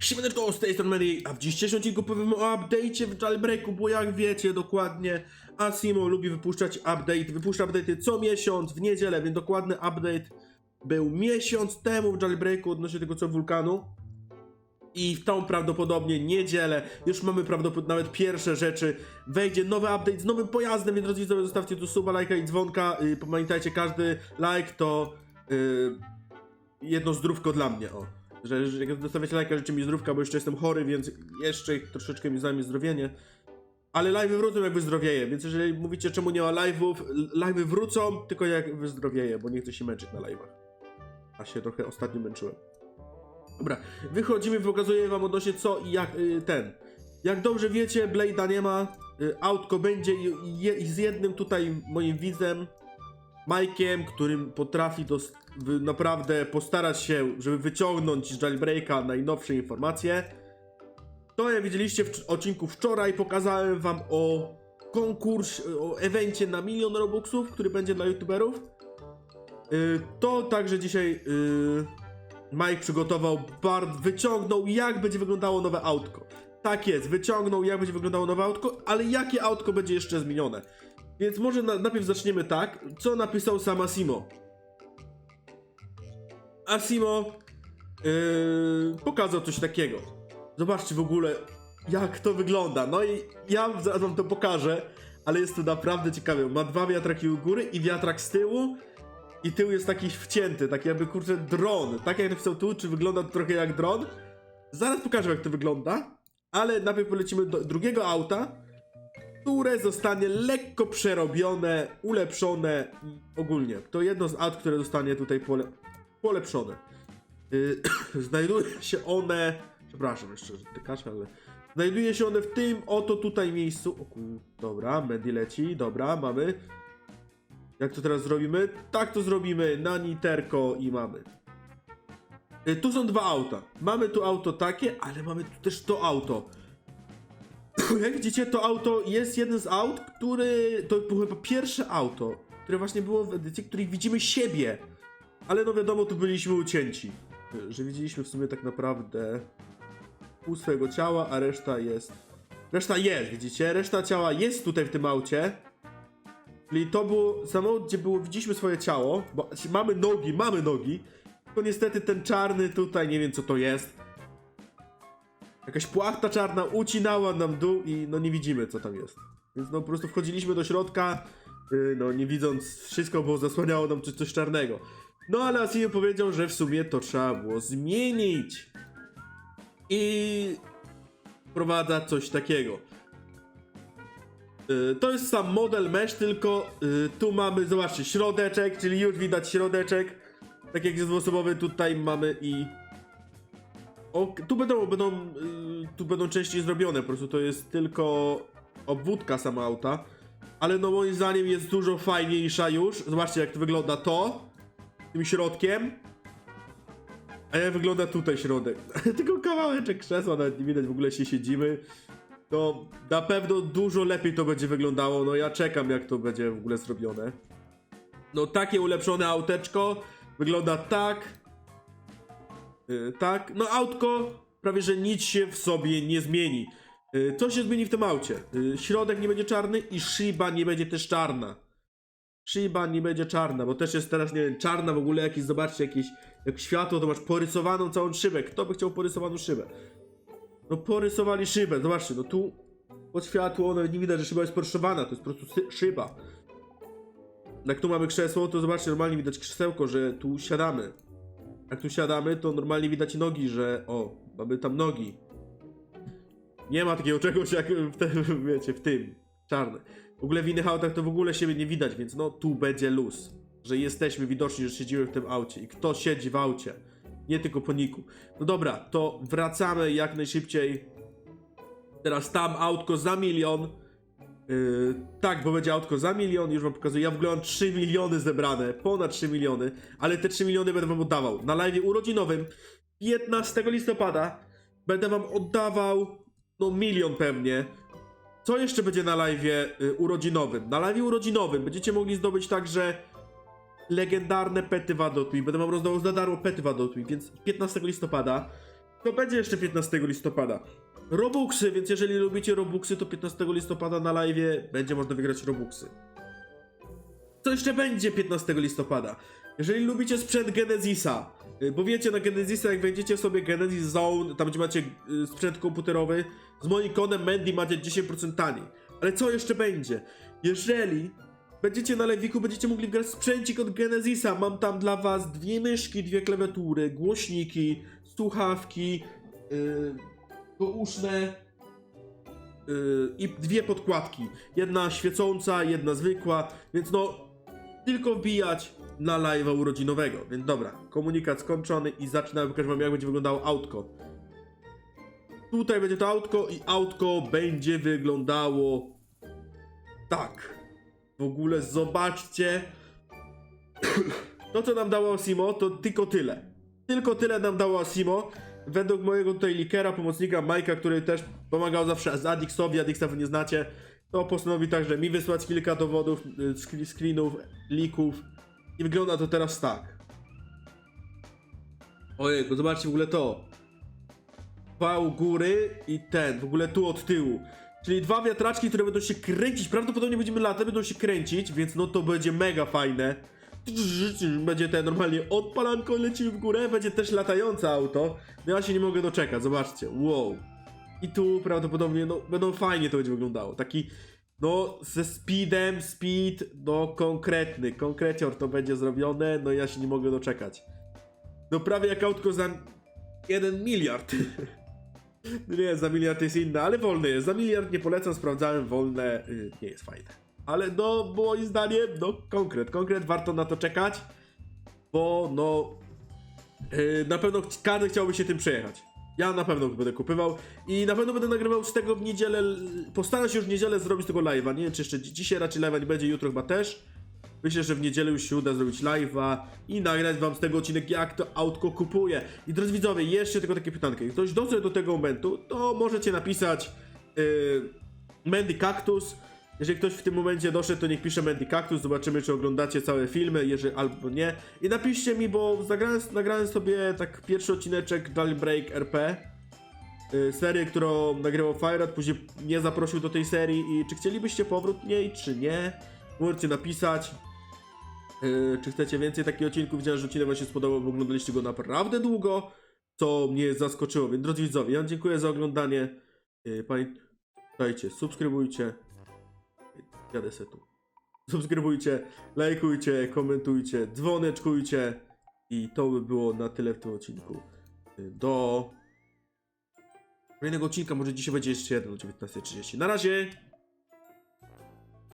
Siemaneczko, z tej strony Mary, a w dzisiejszym odcinku powiem o update'cie w Jailbreaku, bo jak wiecie dokładnie, Asimo lubi wypuszczać update, wypuszcza update'y co miesiąc, w niedzielę, więc dokładny update był miesiąc temu w Jailbreaku odnośnie tego co wulkanu. I w tą prawdopodobnie niedzielę już mamy prawdopodobnie nawet pierwsze rzeczy. Wejdzie nowy update z nowym pojazdem, więc drodzy widzowie, zostawcie tu suba, lajka i dzwonka. Yy, pamiętajcie, każdy like to yy, jedno zdrówko dla mnie, o. Że, że jak zostawiacie lajka, życzę mi zdrówka, bo jeszcze jestem chory, więc jeszcze troszeczkę mi zajmie zdrowienie. Ale live'y wrócą jak wyzdrowieję, więc jeżeli mówicie czemu nie ma live'ów, live'y wrócą tylko jak wyzdrowieję, bo nie chcę się męczyć na live'ach. A się trochę ostatnio męczyłem. Dobra, wychodzimy, pokazuję wam odnośnie co i jak y, ten. Jak dobrze wiecie, Blade'a nie ma, y, autko będzie i, i, i z jednym tutaj moim widzem, Majkiem, którym potrafi wy- naprawdę postarać się, żeby wyciągnąć z Jailbreaka najnowsze informacje. To jak widzieliście w odcinku wczoraj, pokazałem wam o konkurs, o evencie na milion robuxów, który będzie dla youtuberów. Y, To także dzisiaj y, Mike przygotował, bardzo wyciągnął jak będzie wyglądało nowe autko. Tak jest, wyciągnął jak będzie wyglądało nowe autko, ale jakie autko będzie jeszcze zmienione. Więc może na, najpierw zaczniemy tak, co napisał sam Asimo. Asimo yy, pokazał coś takiego. Zobaczcie w ogóle, jak to wygląda. No i ja zaraz wam to pokażę, ale jest to naprawdę ciekawe. Ma dwa wiatraki u góry i wiatrak z tyłu. I tył jest taki wcięty, taki jakby kurczę dron. Tak jak napisał tu, czy wygląda to trochę jak dron? Zaraz pokażę jak to wygląda, ale najpierw polecimy do drugiego auta, które zostanie lekko przerobione, ulepszone ogólnie. To jedno z aut, które zostanie tutaj pole polepszone. Yy, znajduje się one. Przepraszam jeszcze, że tykaczę, ale. Znajduje się one w tym oto tutaj miejscu. O kur... Dobra, Mandy leci, dobra, mamy. Jak to teraz zrobimy? Tak to zrobimy na niterko i mamy. Y, Tu są dwa auta. Mamy tu auto takie, ale mamy tu też to auto. Jak widzicie, to auto jest jeden z aut, który. To było chyba pierwsze auto, które właśnie było w edycji, w której widzimy siebie. Ale no wiadomo, tu byliśmy ucięci. Y, Że widzieliśmy w sumie tak naprawdę pół swojego ciała, a reszta jest. Reszta jest, widzicie? Reszta ciała jest tutaj w tym aucie. Czyli to było samochód, gdzie było, widzieliśmy swoje ciało, bo mamy nogi, mamy nogi, tylko niestety ten czarny tutaj, nie wiem co to jest. Jakaś płachta czarna ucinała nam dół i no nie widzimy co tam jest. Więc no po prostu wchodziliśmy do środka, yy, no nie widząc wszystko, bo zasłaniało nam coś, coś czarnego. No ale Asim powiedział, że w sumie to trzeba było zmienić. I wprowadza coś takiego. Y, To jest sam model mesh, tylko y, tu mamy, zobaczcie, środeczek, czyli już widać środeczek. Tak jak jest dwuosobowy, tutaj mamy i... O, tu będą, będą, y, tu będą częściej zrobione, po prostu to jest tylko obwódka sama auta. Ale no moim zdaniem jest dużo fajniejsza już. Zobaczcie jak to wygląda to. Tym środkiem. A jak wygląda tutaj środek. tylko kawałeczek krzesła, nawet nie widać, w ogóle się siedzimy. To na pewno dużo lepiej to będzie wyglądało. No ja czekam, jak to będzie w ogóle zrobione. No takie ulepszone auteczko wygląda tak. Yy, tak. No autko prawie, że nic się w sobie nie zmieni. Yy, co się zmieni w tym aucie? Yy, środek nie będzie czarny i szyba nie będzie też czarna. Szyba nie będzie czarna, bo też jest teraz, nie wiem, czarna w ogóle jakieś, zobaczcie, jakieś, jak światło, to masz porysowaną całą szybę. Kto by chciał porysowaną szybę? No porysowali szybę, zobaczcie, no tu pod światło nawet nie widać, że szyba jest poryszowana, to jest po prostu szyba. Jak tu mamy krzesło, to zobaczcie, normalnie widać krzesełko, że tu siadamy. Jak tu siadamy, to normalnie widać nogi, że o, mamy tam nogi. Nie ma takiego czegoś jak w tym, wiecie, w tym, czarne. W ogóle w innych autach to w ogóle siebie nie widać, więc no tu będzie luz. Że jesteśmy widoczni, że siedzimy w tym aucie i kto siedzi w aucie. Nie tylko po niku. No dobra, to wracamy jak najszybciej. Teraz tam autko za milion. Yy, tak, bo będzie autko za milion, już wam pokazuję. Ja w ogóle mam 3 miliony zebrane, ponad 3 miliony, ale te 3 miliony będę wam oddawał. Na live urodzinowym 15 listopada będę wam oddawał no milion pewnie. Co jeszcze będzie na live y, urodzinowym? Na live urodzinowym będziecie mogli zdobyć także legendarne pety Wadotwi. Będę wam rozdawał za darmo pety Wadotwi, więc 15 listopada To będzie jeszcze 15 listopada. Robuxy, więc jeżeli lubicie Robuxy, to 15 listopada na live będzie można wygrać Robuxy. Co jeszcze będzie 15 listopada? Jeżeli lubicie sprzęt Genesisa, y, bo wiecie, na Genesisa jak wejdziecie sobie Genesis Zone, tam gdzie macie y, sprzęt komputerowy, z moim kodem Mandy macie 10% taniej. Ale co jeszcze będzie? Jeżeli będziecie na lewiku, będziecie mogli grać sprzęcik od Genesisa, mam tam dla was dwie myszki, dwie klawiatury, głośniki, słuchawki, yy, douszne, yy, i dwie podkładki. Jedna świecąca, jedna zwykła, więc no tylko wbijać na live'a urodzinowego. Więc dobra, komunikat skończony i zaczynamy pokażę wam jak będzie wyglądało autko. Tutaj będzie to autko i autko będzie wyglądało tak. W ogóle zobaczcie. To co nam dało Asimo to tylko tyle. Tylko tyle nam dało Asimo. Według mojego tutaj likera, pomocnika Majka, który też pomagał zawsze z Adixowi, Adixa wy nie znacie, to postanowi także mi wysłać kilka dowodów, y, screenów, lików. I wygląda to teraz tak. Ojej, zobaczcie w ogóle to. Dwa u góry i ten, w ogóle tu od tyłu. Czyli dwa wiatraczki, które będą się kręcić. Prawdopodobnie będziemy latać, będą się kręcić, więc no to będzie mega fajne. Będzie ten normalnie odpalanko leci w górę, będzie też latające auto. No ja się nie mogę doczekać, zobaczcie. Wow. I tu prawdopodobnie, no, będą fajnie to będzie wyglądało. Taki, no, ze speedem, speed, no, konkretny. Konkrecior to będzie zrobione, no ja się nie mogę doczekać. No prawie jak autko za 1 miliard. Nie, za miliard jest inne, ale wolne jest. Za miliard nie polecam, sprawdzałem, wolne y, nie jest fajne. Ale no, moim zdaniem, no konkret, konkret, warto na to czekać, bo no, y, na pewno każdy chciałby się tym przejechać. Ja na pewno będę kupywał i na pewno będę nagrywał z tego w niedzielę, postaram się już w niedzielę zrobić tego live'a, nie wiem czy jeszcze dzi- dzisiaj raczej live'a nie będzie, jutro chyba też. Myślę, że w niedzielę już się uda zrobić live'a i nagrać wam z tego odcinek, jak to autko kupuję. I drodzy widzowie, jeszcze tylko takie pytanko. Jak ktoś dotrze do tego momentu, to możecie napisać yy, Mandy Cactus. Jeżeli ktoś w tym momencie doszedł, to niech pisze Mandy Cactus. Zobaczymy, czy oglądacie całe filmy, jeżeli albo nie. I napiszcie mi, bo nagrałem, nagrałem sobie tak pierwszy odcineczek Dali Break RP. Yy, serię, którą nagrywał Fireat, później mnie zaprosił do tej serii i czy chcielibyście powrót niej, czy nie? Możecie napisać. Yy, czy chcecie więcej takich odcinków? Widziałem, że odcinek wam się spodobał, bo oglądaliście go naprawdę długo, co mnie zaskoczyło. Więc drodzy widzowie, ja dziękuję za oglądanie. Yy, Pamiętajcie, subskrybujcie. Jadę se tu. Subskrybujcie, lajkujcie, komentujcie, dzwoneczkujcie. I to by było na tyle w tym odcinku. Yy, Do kolejnego odcinka, może dzisiaj będzie jeszcze jeden o 19.30. Na razie!